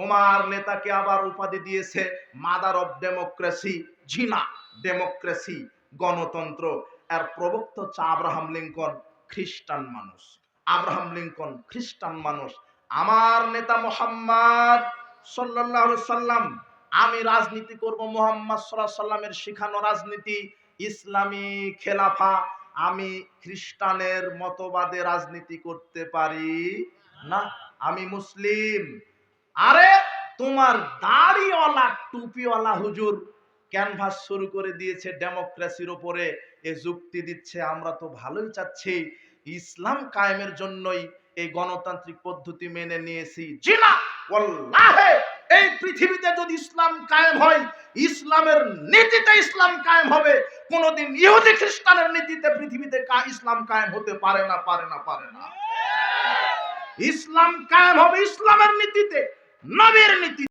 তোমার নেতাকে আবার উপাধি দিয়েছে মাদার অফ ডেমোক্রেসি ঝিনা ডেমোক্রেসি, গণতন্ত্র। এর প্রবক্ত হচ্ছে আব্রাহাম লিঙ্কন, খ্রিস্টান মানুষ। আব্রাহাম লিঙ্কন, খ্রিস্টান মানুষ। আমার নেতা মোহাম্মদ সাল্লাহ সাল্লাম, আমি রাজনীতি করব মোহাম্মদ সাল্লাহ সাল্লামের শিখানো রাজনীতি, ইসলামী খেলাফা। আমি খ্রিস্টানের মতবাদে রাজনীতি করতে পারি না। আমি মুসলিম। আরে তোমার দাড়িওয়ালা, টুপিওয়ালা হুজুর ক্যানভাস শুরু করে দিয়েছে ডেমোক্রেসির ওপরে। এ যুক্তি দিচ্ছে, আমরা তো ভালোই চাচ্ছি। ইসলাম কায়েমের জন্যই এই গণতান্ত্রিক পদ্ধতি মেনে নিয়েছি। জি না ওয়াল্লাহে! এই পৃথিবীতে যদি ইসলাম কায়েম হয়, ইসলামের নীতিতে ইসলাম কায়েম হবে। কোনোদিন ইহুদি খ্রিস্টানের নীতিতে পৃথিবীতে ইসলাম কায়েম হতে পারে না পারে না পারে না। ইসলাম কায়েম হবে ইসলামের নীতিতে। নবীর নীতি